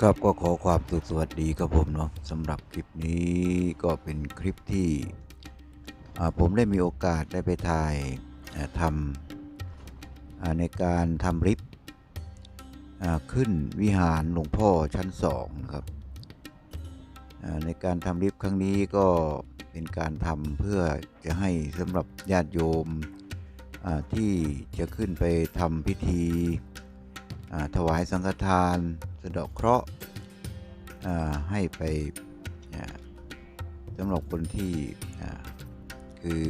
ครับก็ขอความสุขสวัสดีครับผมเนาะสำหรับคลิปนี้ก็เป็นคลิปที่ผมได้มีโอกาสได้ไปถ่ายทำในการทำลิฟต์ขึ้นวิหารหลวงพ่อชั้นสองนะครับในการทำลิฟต์ครั้งนี้ก็เป็นการทำเพื่อจะให้สำหรับญาติโยมที่จะขึ้นไปทำพิธี ถวายสังฆทาน สะดาะเคราะห์ให้ไปสำหรับคนที่คือ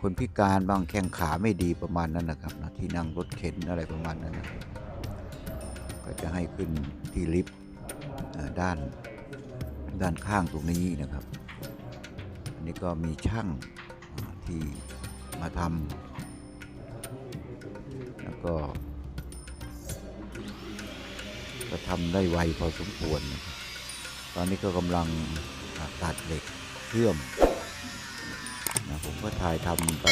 คนพิการบางแข้งขาไม่ดีประมาณนั้นนะครับนะที่นั่งรถเข็นอะไรประมาณนั้นนะก็จะให้ขึ้นที่ลิฟต์ด้านด้านข้างตรงนี้นะครับ อันนี้ก็มีช่างที่มาทำแล้วก็ ก็ทำได้ไวพอสมควร ตอนนี้ก็กำลังตัดเหล็กเชื่อมนะผมก็ถ่ายทำไป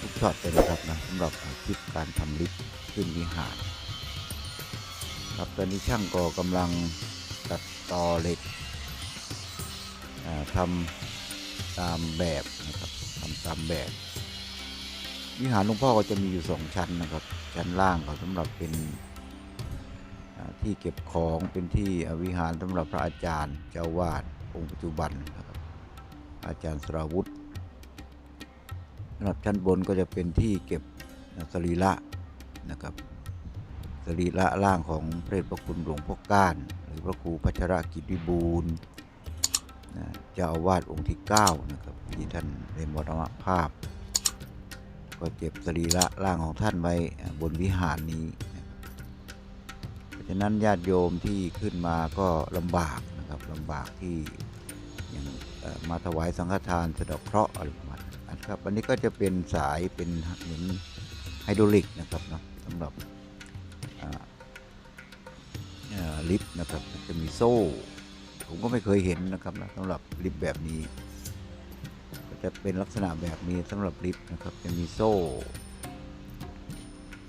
ทุกช็อตเลยนะครับนะสำหรับคลิปการทำลิฟต์ขึ้นวิหารครับตอนนี้ช่างก็กำลังตัดต่อเหล็กอ่าทำตามแบบนะครับทำตามแบบวิหารหลวงพ่อก็จะมีอยู่สองชั้นนะครับ ชั้นล่างก็สำหรับเป็นที่เก็บของเป็นที่วิหารสำหรับพระอาจารย์เจ้าวาดองค์ปัจจุบันนะครับอาจารย์สราวุธสำหรับชั้นบนก็จะเป็นที่เก็บสรีระนะครับสรีระร่างของพระเดชพระคุณหลวงพ่อก้าน หรือพระครูพัชรกิจวิบูลย์นะเจ้าอาวาสองค์ที่ 9 นะครับ ที่ท่านได้มรณภาพ ก็เก็บสรีระร่างของท่านไว้บนวิหารนี้ เพราะฉะนั้นญาติโยมที่ขึ้นมาก็ลำบากนะครับลำบากที่อย่างมาถวายสังฆทานสะดอกเคราะห์อะไรประมาณนั้นนะครับอันนี้ก็จะเป็นสายเป็นเหมือนไฮดรอลิกนะครับเนาะสำหรับลิฟต์นะครับจะมีโซ่ ผมก็ไม่เคยเห็นนะครับนะสำหรับลิฟต์แบบนี้ จะเป็นลักษณะแบบนี้สำหรับลิฟต์นะครับ จะมีโซ่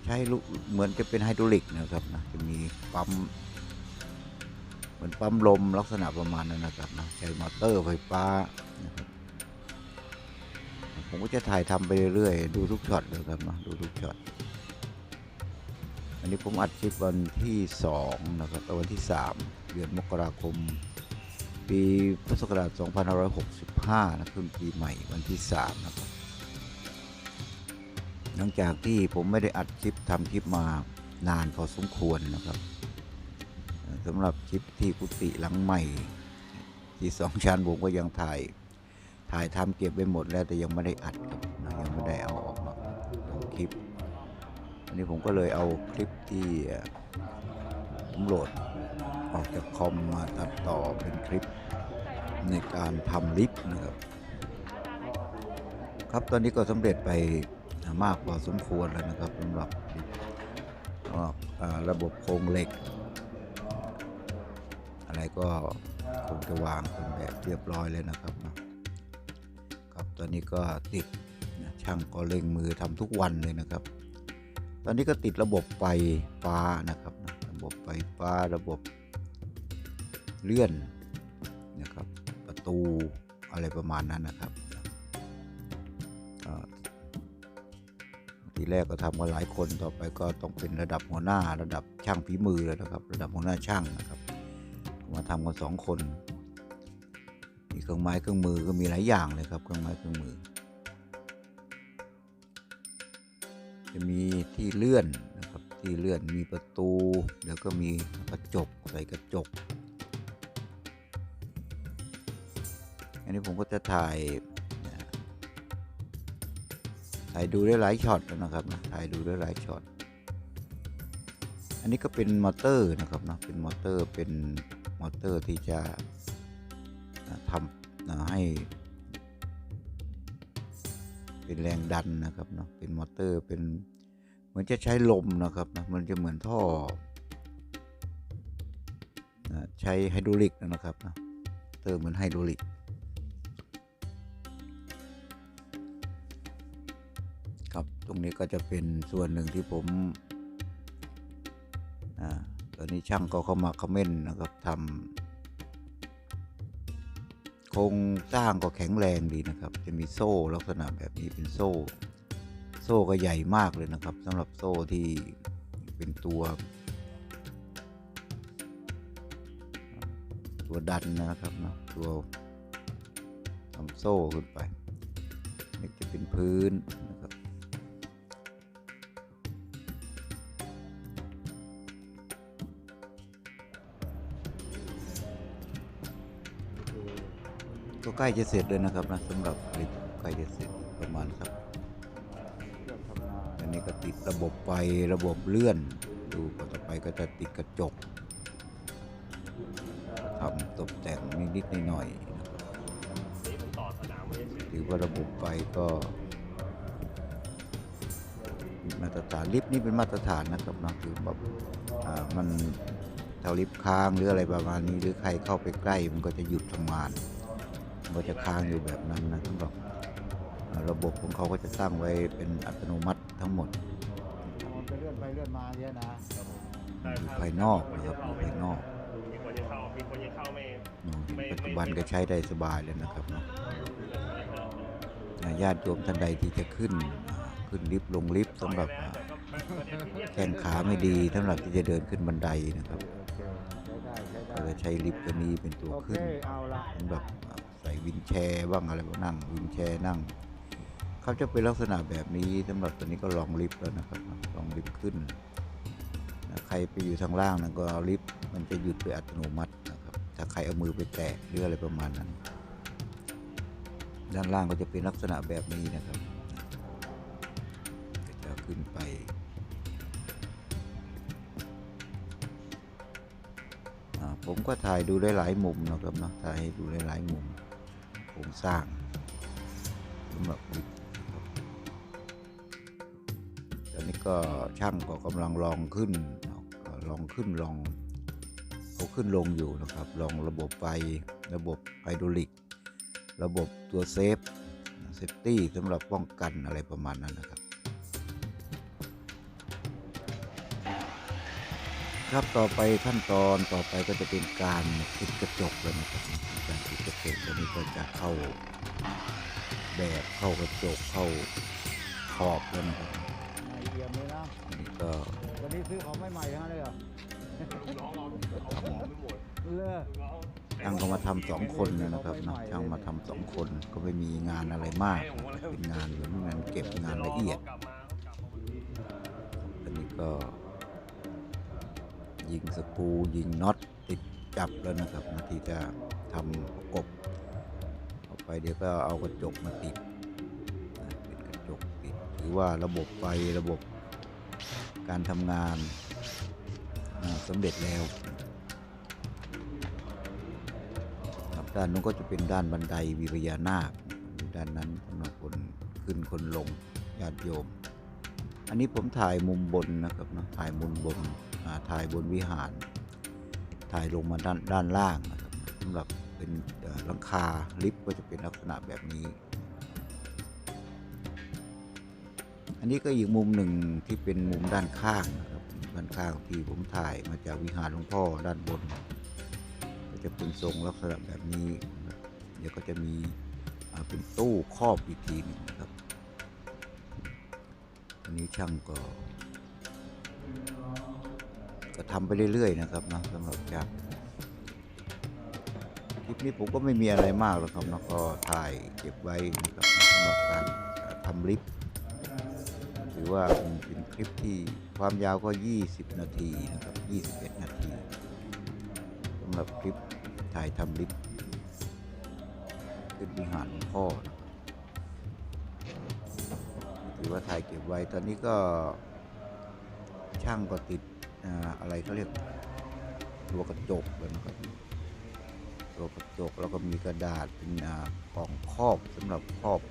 ใช้ลูกเหมือนจะเป็นไฮดรอลิกนะครับนะจะมีปั๊มเหมือนปั๊มลมลักษณะประมาณนั้นนะครับนะใช้มอเตอร์ไฟฟ้านะครับผมก็จะถ่ายทำไปเรื่อยๆดูทุกช็อตเลยครับนะดูทุกช็อตอันนี้ผมอัดคลิปวันที่ 2 นะครับแล้ววันที่ 3 เดือนมกราคม ปีพุทธศักราช 2565 นะขึ้นปีใหม่วันที่ 3 นะครับ หลังจากที่ผมไม่ได้อัดคลิปทำคลิปมานานพอสมควรนะครับสำหรับคลิปที่กุฏิหลังใหม่ ที่สองชั้นผมก็ยังถ่าย ถ่ายทำเก็บไว้หมดแล้วแต่ยังไม่ได้อัดครับยังไม่ได้เอาออกมาลงคลิป อันนี้ผมก็เลยเอาคลิปที่ผมโหลด จากคอมมาตัดต่อเป็นคลิปในการทำลิฟต์นะครับ ครับตอนนี้ก็สำเร็จไปมากพอสมควรแล้วนะครับสำหรับระบบโครงเหล็ก อะไรก็คงจะวางเป็นแบบเรียบร้อยเลยนะครับนะครับตอนนี้ก็ติดช่างก็เร่งมือทำทุกวันเลยนะครับ ตอนนี้ก็ติดระบบไฟฟ้านะครับ ระบบไฟฟ้าระบบ เลื่อนนะครับประตูอะไรประมาณนั้นนะครับทีแรกก็ทำกันหลายคนต่อไปก็ต้องเป็นระดับหัวหน้าระดับช่างฝีมือเลยนะครับ ระดับหัวหน้าช่างนะครับ มาทำกันสองคน มีเครื่องไม้เครื่องมือก็มีหลายอย่างเลยครับเครื่องไม้เครื่องมือ จะมีที่เลื่อนนะครับที่เลื่อนมีประตู แล้วก็มีกระจกใส่กระจก นนี้ผมก็จะถ่ายถ่ายดูได้หลายช็อตนะครับนะถ่ายดูได้หลายช็อต อันนี้ก็เป็นมอเตอร์นะครับนะเป็นมอเตอร์เป็นมอเตอร์ที่จะทำให้ เป็นแรงดันนะครับเนาะเป็นมอเตอร์เป็นเหมือนจะใช้ลมนะครับนะมันจะเหมือนท่อใช้ไฮดรอลิกนะครับนะมอเตอร์เหมือนไฮดรอลิก ตรงนี้ก็จะเป็นส่วนหนึ่งที่ผมอ่าตอนนี้ช่างก็เข้ามาคอมเมนต์นะครับทำโครงสร้างก็แข็งแรงดีนะครับ จะมีโซ่ลักษณะแบบนี้เป็นโซ่ โซ่ก็ใหญ่มากเลยนะครับสำหรับโซ่ที่เป็นตัว ตัวดันนะครับเนาะตัวทำโซ่ขึ้นไปนี่จะเป็นพื้น ก็ใกล้จะเสร็จเลยนะครับนะสำหรับผลิตใกล้จะเสร็จประมาณสักอันนี้ก็ติดระบบไฟระบบเลื่อน ดูต่อไปก็จะติดกระจกทำตกแต่งนิดๆหน่อยๆนะครับถือว่าระบบไฟก็มาตรฐานลิฟต์นี่เป็นมาตรฐานนะครับนะคือแบบมันถ้าลิฟต์ค้างหรืออะไรประมาณนี้ หรือใครเข้าไปใกล้มันก็จะหยุดทำงาน ก็จะค้างอยู่แบบนั้นนะสำหรับอ่าระบบของเขาก็จะสร้างไว้เป็นอัตโนมัติทั้งหมดมันจะเลื่อนไปเลื่อนมาเยอะนะอยู่ภายนอกนะครับอยู่ภายนอกมีคนจะเข้ามีคนจะเข้าไม่เนาะปัจจุบันก็ใช้ได้สบายเลยนะครับเนาะอ่าญาติโยมท่านใดที่จะขึ้นอ่าขึ้นลิฟต์ลงลิฟต์สำหรับอ่าแข้งขาไม่ดีสำหรับที่จะเดินขึ้นบันไดนะครับโอเคใช้ได้ใช้ก็ได้จะใช้ลิฟต์ตัวนี้เป็นตัวโอเคขึ้นเอาละสำหรับใส่วินแชร์บ้างอะไรบ้างนั่งวินแชร์นั่งเขาจะเป็นลักษณะแบบนี้สำหรับตัวนี้ก็ลองลิฟต์แล้วนะครับลองลิฟต์ขึ้นใครไปอยู่ทางล่างนั้นก็ลิฟต์มันจะหยุดโดยอัตโนมัตินะครับถ้าใครเอามือไปแตะหรืออะไรประมาณนั้น ด้านล่างก็จะเป็นลักษณะแบบนี้นะครับก็จะขึ้นไปผมก็ถ่ายดูได้หลายมุมนะครับนะถ่ายดูได้หลายมุม โครงสร้างสำหรับลิฟต์ตอนนี้ก็ช่างก็กำลังลองขึ้นลองขึ้นลองเขาขึ้นลงอยู่นะครับ ลองระบบไฟระบบไฮดรอลิก ระบบตัวเซฟเซฟตี้สำหรับป้องกันอะไรประมาณนั้นนะครับ ครับต่อไปขั้นตอนต่อไปก็จะเป็นการติดกระจกแล้วนะครับการติดกระจกตัวนี้ก็จะเข้าแบบเข้ากระจกเข้าขอบแล้วนะครับไอเยี่ยมเลยนะอันนี้ก็วันนี้ซื้อของใหม่ๆทั้งนั้นเลยเหรอน้องเราเอาของไปหมดเลือน้องช่างก็มาทำสองคนนะครับนะช่างมาทำสองคนก็ไม่มีงานอะไรมากนะครับเป็นงานเหมือนงานเก็บงานละเอียดกลับมาเขากลับมาวันนี้อันนี้ก็ ยิงสกรูยิงน็อตติดจับแล้วนะครับนาทีจะทำประกบเอาไปเดี๋ยวก็เอากระจกมาติดเป็นกระจกติดถือว่าระบบไฟระบบการทำงานสำเร็จแล้วครับด้านนู้นก็จะเป็นด้านบันไดวีพญานาคด้านนั้นสำหรับคนขึ้นคนลงญาติโยม อันนี้ผมถ่ายมุมบนนะครับเนอะถ่ายมุมบน ถ่ายบนวิหาร ถ่ายลงมาด้านด้านล่างนะครับสำหรับเป็นหลังคาลิฟต์ก็จะเป็นลักษณะแบบนี้ อันนี้ก็อีกมุมหนึ่งที่เป็นมุมด้านข้างนะครับด้านข้างที่ผมถ่ายมาจากวิหารหลวงพ่อด้านบน ก็จะเป็นทรงลักษณะแบบนี้ เดี๋ยวก็จะมีเป็นตู้ครอบอีกทีนึงนะครับอันนี้ช่างก็ ก็ทำไปเรื่อยๆนะครับนะสำหรับช่างคลิปนี้ผมก็ไม่มีอะไรมากหรอกครับนะก็ถ่ายเก็บไว้นะครับสำหรับการทำลิฟต์ถือว่าเป็นคลิปที่ความยาวก็ 20 นาทีนะครับ21 นาทีสำหรับคลิปถ่ายทำลิฟขึ้นวิหารหลวงพ่อนะครับถือว่าถ่ายเก็บไว้ตอนนี้ก็ช่างก็ติด อะไรเขาเรียกตัวกระจกเลยนะครับตัวกระจกแล้วก็มีกระดาษเป็นกล่องครอบสำหรับครอบ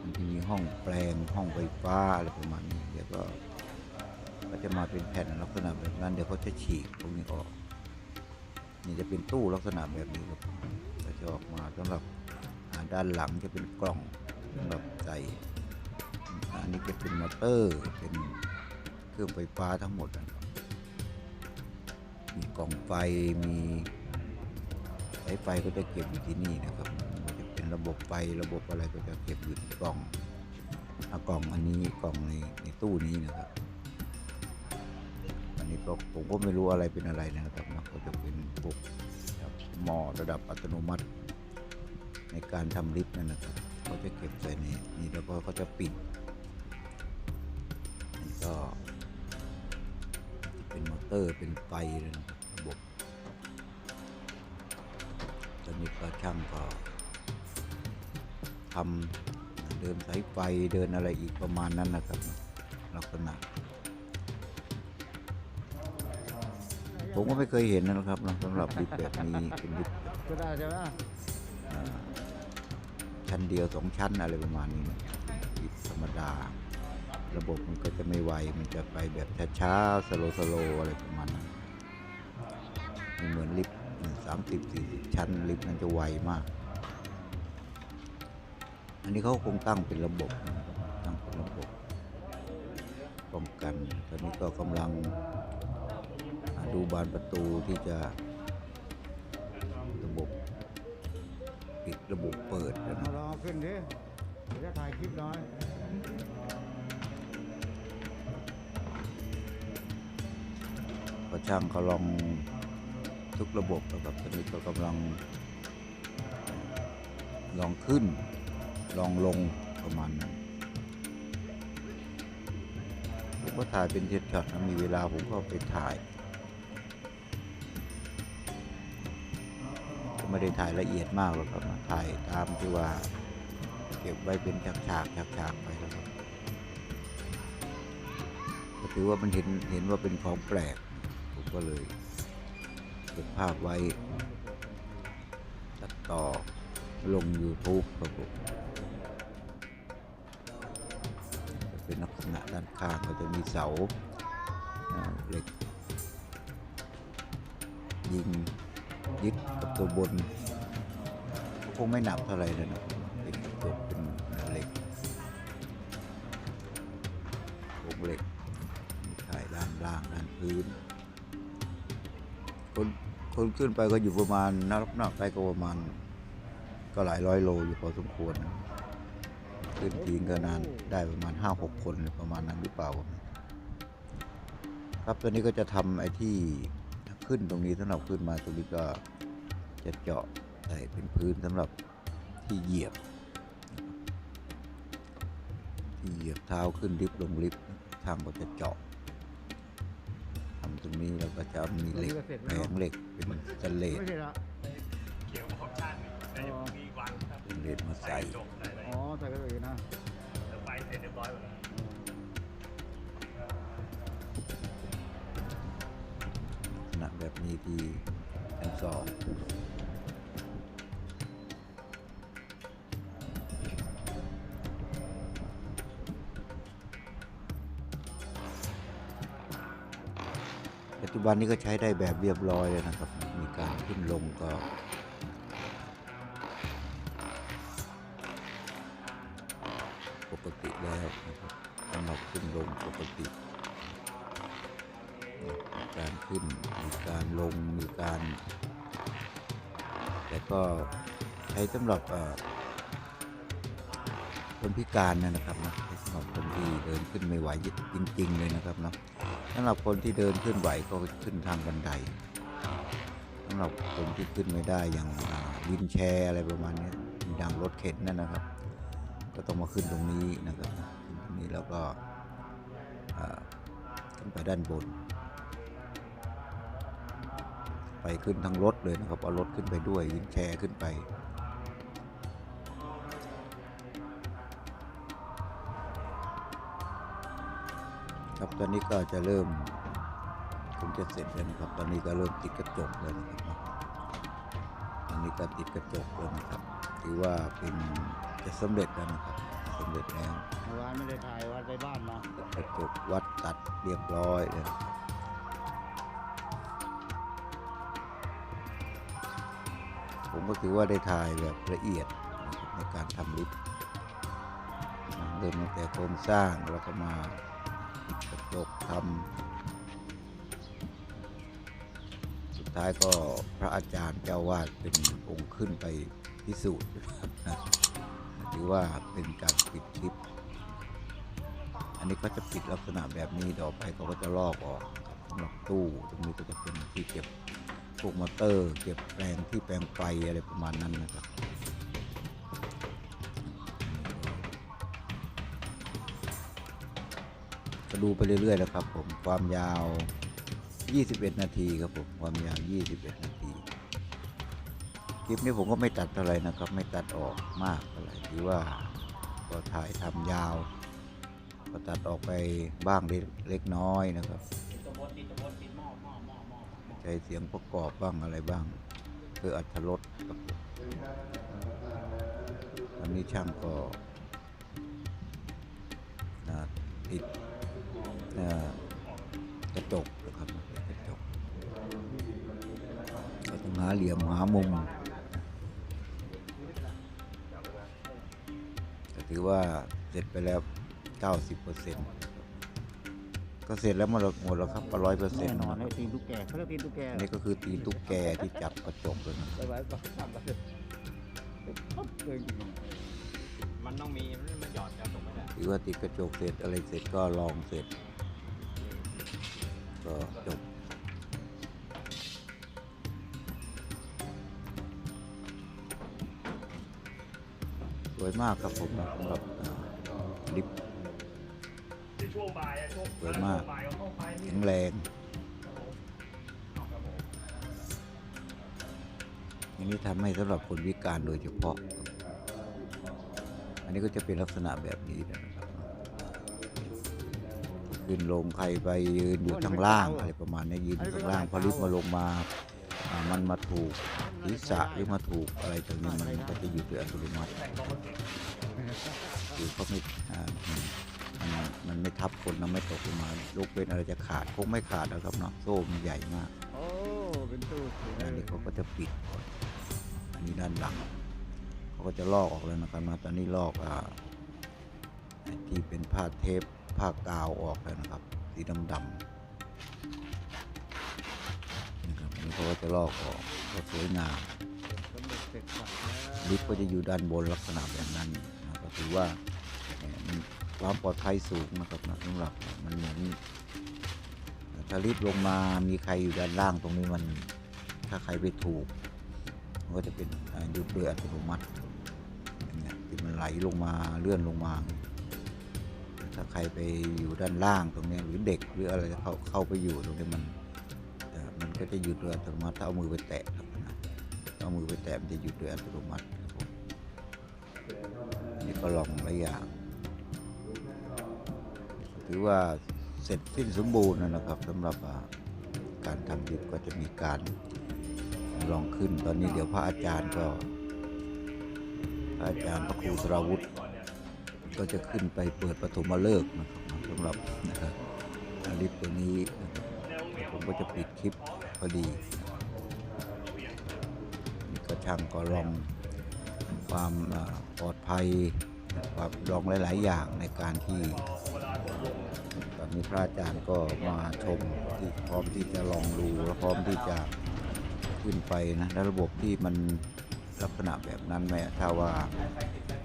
มันจะมีห้องแปลงห้องไฟฟ้าอะไรประมาณนี้เดี๋ยวก็ก็จะมาเป็นแผ่นลักษณะแบบนั้นเดี๋ยวเขาจะฉีกพวกนี้ออกนี่จะเป็นตู้ลักษณะแบบนี้ครับก็จะออกมาสำหรับด้านหลังจะเป็นกล่องสำหรับใส่อันนี้จะเป็นมอเตอร์เป็น เครื่องไฟฟ้าทั้งหมดนะครับมีกล่องไฟมีสายไฟก็จะเก็บอยู่ที่นี่นะครับมันจะเป็นระบบไฟระบบอะไรก็จะเก็บอยู่ที่กล่องเอากล่องอันนี้กล่องในในตู้นี้นะครับ อันนี้ก็ผมก็ไม่รู้อะไรเป็นอะไรนะครับนะก็จะเป็นพวกหม้อระดับอัตโนมัติ ในการทำลิฟต์นั่นนะครับเขาจะเก็บใส่ในนี่แล้วก็เขาจะปิดนี่ก็ เป็นมอเตอร์เป็นไฟเลยนะครับระบบตอนนี้ก็ช่างก็ทำเดินสายไฟเดินอะไรอีกประมาณนั้นนะครับลักษณะผมก็ไม่เคยเห็นนะครับนะสำหรับลิฟต์แบบนี้เป็นลิฟต์แบบก็ได้ใช่ไหมชั้นเดียวสองชั้นอะไรประมาณนี้นะลิฟต์ธรรมดา ระบบมันก็จะไม่ไว มันจะไปแบบช้าๆสโลสโลอะไรประมาณนั้นไม่เหมือนลิฟต์สามสิบสี่สิบชั้นลิฟต์มันจะไวมาก อันนี้เขาคงตั้งเป็นระบบตั้งเป็นระบบป้องกัน ตอนนี้ก็กำลังดูบานประตูที่จะระบบปิดระบบเปิดนะรอขึ้นดิจะถ่ายคลิปหน่อย ช่างเขาลองทุกระบบนะครับตอนนี้ก็กำลัง ลองขึ้น ลองลงประมาณนั้นผมก็ถ่ายเป็นเช็ดช็อตนะมีเวลาผมก็ไปถ่ายก็ไม่ได้ถ่ายละเอียดมากหรอกครับนะถ่ายตามที่ว่าเก็บไว้เป็นฉากฉากฉากฉากๆไปแล้วครับก็ถือว่ามันเห็นเห็นว่าเป็นของแปลก ก็เลยเก็บภาพไว้ตัดต่อลง YouTube ครับผมจะเป็นลักษณะด้านข้างก็จะมีเสาเหล็ก ยิงยึดกับตัวบน คงไม่หนักเท่าไหร่เลยนะเป็นกระจกเป็นเหล็กโครงเหล็กถ่ายด้านล่างด้านพื้น คนคนขึ้นไปก็อยู่ประมาณนับนับไปก็ประมาณ ก็หลายร้อยโลอยู่พอสมควรนะขึ้นทีก็นานได้ประมาณห้าหกคนประมาณนั้นหรือเปล่า ครับตอนนี้ก็จะทำไอ้ที่ขึ้นตรงนี้สำหรับขึ้นมาตรงนี้ก็จะเจาะใส่เป็นพื้นสำหรับที่เหยียบ ที่เหยียบเท้าขึ้นลิฟต์ลงลิฟต์ทางก็จะเจาะ รงนี้แล้วก็จะมีเหล็กแผงเหล็กเป็นสแตนเลสไม่ใช่ละเกี่ยวกับออปชั่นแต่ยังมีอีกวันครับเป็นเลสมาใส่ใส่จบใส่อะไรอ๋อใส่กระดูกนะเดี๋ยวไปเสร็จเรียบร้อยหมดแล้วลักษณะแบบนี้ที่ชั้นสอง ปัจจุบันนี้ก็ใช้ได้แบบเรียบร้อยเลยนะครับ มีการขึ้นลงก็ปกติแล้วนะครับสำหรับขึ้นลงปกติ มีการขึ้น มีการลง มีการ แต่ก็ใช้สำหรับคนพิการนะครับนะสำหรับคนที่เดินขึ้นไม่ไหวจริงๆเลยนะครับเนาะ สำหรับคนที่เดินขึ้นไหวก็ขึ้นทางบันไดสำหรับคนที่ขึ้นไม่ได้อย่างวินแชร์อะไรประมาณนี้มีดังรถเข็นนั่นนะครับ ก็ต้องมาขึ้นตรงนี้นะครับขึ้นตรงนี้แล้วก็ขึ้นไปด้านบน ไปขึ้นทั้งรถเลยนะครับเอารถขึ้นไปด้วยวินแชร์ขึ้นไป ครับตอนนี้ก็จะเริ่มคงจะเสร็จแล้วนะครับ ตอนนี้ก็เริ่มติดกระจกแล้วนะครับตอนนี้ก็ติดกระจกแล้วนะครับ ถือว่าเป็นจะสำเร็จแล้วนะครับสำเร็จแล้วเมื่อวานไม่ได้ถ่ายวันไปบ้านมากระจกวัดตัดเรียบร้อยเลยนะครับผมก็ถือว่าได้ถ่ายแบบละเอียดนะครับในการทำลิฟต์นะเริ่มตั้งแต่โครงสร้างแล้วก็มา กระจกทท้ายก็พระอาจารย์เจ้าวาดเป็นองค์ขึ้นไปพิสูจน์นะครับหรือว่าเป็นการปิดคลิป อันนี้ก็จะปิดลักษณะแบบนี้ต่อไปเขาก็จะลอกออกสำหรับตู้ตรงนี้ก็จะเป็นที่เก็บพวกมอเตอร์ เก็บแปลงที่แปลงไฟอะไรประมาณนั้นนะครับ ดูไปเรื่อยๆแล้วครับผมความยาว 21 นาทีครับผมความยาว 21 นาทีคลิปนี้ผมก็ไม่ตัดอะไรนะครับ ไม่ตัดออกมากอะไรถือว่าก็ถ่ายทำยาว ก็ตัดออกไปบ้างเล็กน้อยนะครับใช้เสียงประกอบบ้างอะไรบ้าง เพื่ออัตรสครับตอนนี้ช่างก็นะติด กระจกนะครับติดกระจกก็ต้องหาเหลี่ยมหามุมก็ถือว่าเสร็จไปแล้ว 90%ก็เสร็จแล้วหมดแล้วหมดแล้วครับร้อยเปอร์เซ็นแน่ต์นอนนะคให้รับตีนตุ๊กแกเขาเรียกตีนตุ๊กแกอันนี้ก็คือตีนตุ๊กแกที่จับกระจกเลยนะไว้ไว้ก่อนทำไปเลยปั๊บเลยจริงมันต้องมีมันมัน หรือว่าติดกระจกเสร็จอะไรเสร็จก็ลองเสร็จ ก็จบสวยมากครับผมสำหรับลิฟต์สวยมากแข็งแรงอันนี้ทำให้สำหรับคนพิการโดยเฉพาะ อันนี้ก็จะเป็นลักษณะแบบนี้นะ ครับขึ้นลงใครไปยืนอยู่ข้างล่างอะไรประมาณนี้ยืนอยู่ข้างล่างพอลิฟต์มาลงมามันมาถูกศีรษะหรือมาถูกอะไรตรงนี้มันก็จะหยุดโดยอัตโนมัติคือเขาไม่มันมันไม่ทับคนนะไม่ตกลงมาลูกเป็นอะไรจะขาดคงไม่ขาดนะครับเนาะโซ่มันใหญ่มากอันนี้เขาก็จะปิดอันนี้ด้านหลังเขาก็จะลอกออกแล้วนะครับมาตอนนี้ลอกอ่าที่เป็นผ้าเทป ผ้ากาวออกแล้วนะครับ สีดำๆนะครับอันนี้เขาก็จะลอกออกก็สวยงามลิฟต์ก็จะอยู่ด้านบนลักษณะแบบนั้นนะก็ถือว่ามันความปลอดภัยสูงนะครับนะสำหรับมันเหมือนถ้าลิฟต์ลงมามีใครอยู่ด้านล่างตรงนี้มันถ้าใครไปถูกมันก็จะเป็นยุดโดยอัตโนมัติเงี้ยที่มันไหลลงมาเลื่อนลงมา ถ้าใครไปอยู่ด้านล่างตรงนี้หรือเด็กหรืออะไรเข้าเข้าไปอยู่ตรงนี้มันมันก็จะหยุดโดยอัตโนมัติถ้าเอามือไปแตะครับนะเอามือไปแตะมันจะหยุดโดยอัตโนมัติครับผมนี่ก็ลองหลายอย่าง ถือว่าเสร็จสิ้นสมบูรณ์นะครับสำหรับการทำลิฟต์ก็จะมีการลองขึ้นตอนนี้เดี๋ยวพระอาจารย์ก็พระอาจารย์พระครูสราวุธ ก็จะขึ้นไปเปิดปฐมฤกษ์นะครับสำหรับนะครับลิฟต์ตัวนี้นะครับผมก็จะปิดคลิปพอดีนี่ก็ช่างก็ลองความปลอดภัยความลองหลาย ๆ อย่างในการที่ตอนนี้พระอาจารย์ก็มาชมที่พร้อมที่จะลองดูและพร้อมที่จะขึ้นไปนะแล้วระบบที่มันลักษณะแบบนั้นไหมถ้าว่า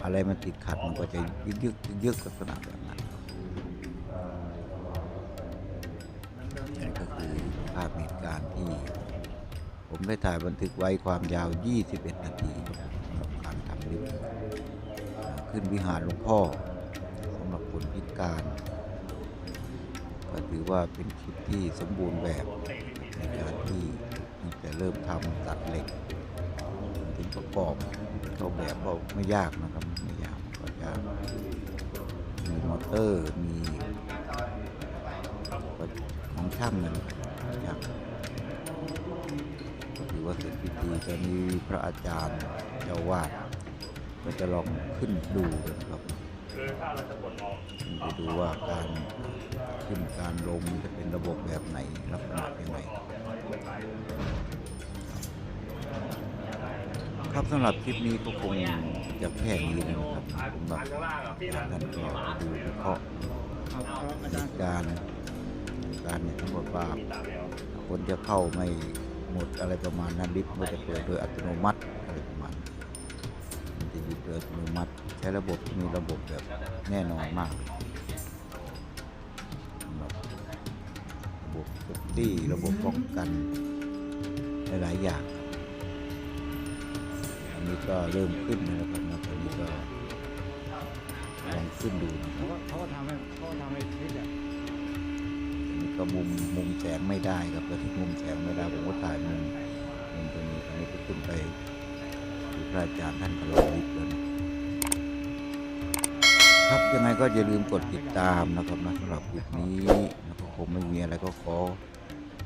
อะไรมันติดขัดมันก็จะยึกยึกยึกยึกลักษณะแบบนั้นนี่ก็คือภาพเหตุการณ์ที่ ผมได้ถ่ายบันทึกไว้ความยาว 21 นาทีครับสำหรับการทำลิฟต์ขึ้นวิหารหลวงพ่อสำหรับคนพิการก็ถือว่าเป็นคลิปที่สมบูรณ์แบบในการที่ตั้งแต่เริ่มทำตัดเหล็ก ถึงประกอบเขาแบบก็ไม่ยากนะครับไม่ยากก็จะมีมอเตอร์มีของช่างนั่นแหละช่างก็ถือว่าเสร็จพิธีตอนนี้พระอาจารย์เจ้าวาดก็จะลองขึ้นดูนะครับไปดูว่าการขึ้นการลงจะเป็นระบบแบบไหนลักษณะยังไง ครับสำหรับคลิปนี้ก็คงจะแค่นี้นะครับสำหรับข้างล่างอะพี่ท่านก็ดูเคราะห์เหตุการณ์การเนี่ยทั้งหมดว่าคนจะเข้าไม่หมดอะไรประมาณนั้นลิฟต์มันจะเปิดโดยอัตโนมัติอะไรประมาณมันจะหยุดโดยอัตโนมัติใช้ระบบมีระบบแบบแน่นอนมากเลยสำหรับระบบเซฟตี้ระบบป้องกันหลายๆอย่าง อันนี้ก็เริ่มขึ้นนะครับนะตอนนี้ก็ลองขึ้นดูนะคเขารับก็เขาก็ทำให้เขาก็ทำให้คลิปอะอันนี้ก็มุมมุมแสงไม่ได้ครับตอนที่มุมแสงไม่ได้ผมก็ถ่ายมุมมุมตัวนี้อันนี้ก็ขึ้นไปดูพระอาจารย์ท่านก็ลงลิฟต์แล้วนะครับยังไงก็อย่าลืมกดติดตามนะครับนะสำหรับคลิปนี้นะครับผมไม่มีอะไรก็ขอ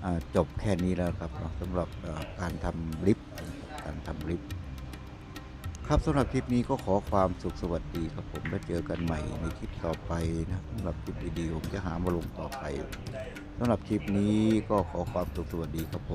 อ่าจบแค่นี้แล้วครับเนาะสำหรับเอ่อการทำลิฟต์นะครับการทำลิฟต์ ครับสำหรับคลิปนี้ก็ขอความสุขสวัสดีครับผมแล้วเจอกันใหม่ในคลิปต่อไปนะสำหรับคลิปดีๆผมจะหามาลงต่อไปสำหรับคลิปนี้ก็ขอความสุขสวัสดีครับผม